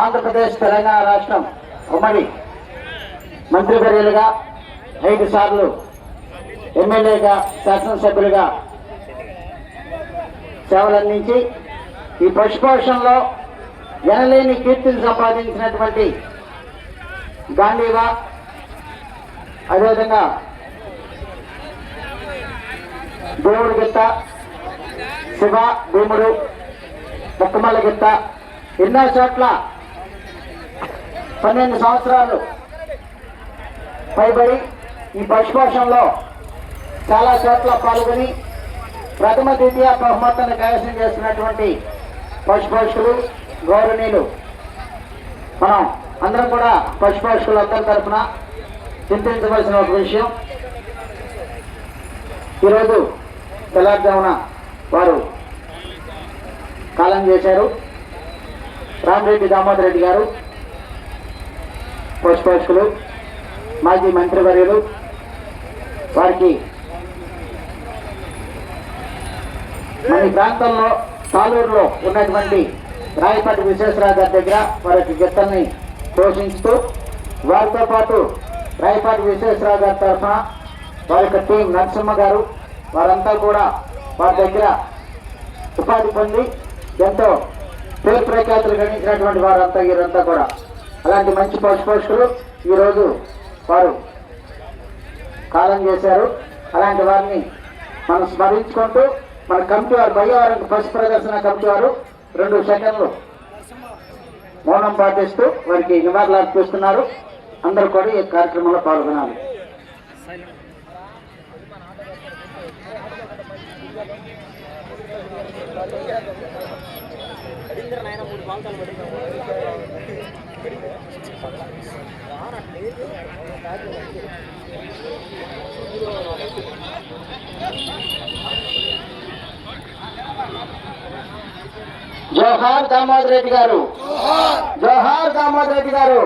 ఆంధ్రప్రదేశ్ తెలంగాణ రాష్ట్రం ఉమ్మడి మంత్రివర్యులుగా ఐదు సార్లు ఎమ్మెల్యేగా శాసనసభ్యులుగా సేవలందించి ఈ పశుపోషణలో ఎనలేని కీర్తిని సంపాదించినటువంటి గాంధీవా అదేవిధంగా దేవుడి గిత్త శివ భీముడు ముక్కమల్ల గిత్త ఎన్నో చోట్ల పన్నెండు సంవత్సరాలు పైబడి ఈ పశుపోషణలో చాలా చోట్ల పాల్గొని ప్రథమ ద్వితీయ బహుమతాన్ని కైవసం చేస్తున్నటువంటి పశుపోషకులు గౌరవనీయులు. మనం అందరం కూడా పశుపోషకులు అందరి తరఫున చింతించవలసిన ఒక విషయం. ఈరోజు తెల్లారుజామున వారు కాలం చేశారు. రామరెడ్డి దామోదర్ రెడ్డి గారు పశుపోషకులు మాజీ మంత్రివర్యులు వారికి మన ప్రాంతంలో తాలూరులో ఉన్నటువంటి రాయపాటి విశ్వేశ్వరరావు గారి దగ్గర వారికి గిత్తల్ని పోషించుతూ వారితో పాటు రాయపాటి విశ్వేశ్వరరావు గారి తరఫున వారి యొక్క టీం నరసింహ గారు వారంతా కూడా వారి దగ్గర ఉపాధి పొంది ఎంతో పేరు ప్రఖ్యాతులు గణించినటువంటి వారంతా వీరంతా కూడా అలాంటి మంచి పశు పోషకులు ఈరోజు వారు కాలం చేశారు. అలాంటి వారిని మనం స్మరించుకుంటూ మన కమిటీ వారు బయ్యవారం పశు ప్రదర్శన కమిటీ వారు రెండు సెకండ్లు మౌనం పాటిస్తూ వారికి నివాళులు అర్పిస్తున్నారు అందరూ కూడా ఈ కార్యక్రమంలో పాల్గొనాలి. జోహార్ దామోదర్ రెడ్డి గారు. జోహార్ దామోదర్ రెడ్డి గారు.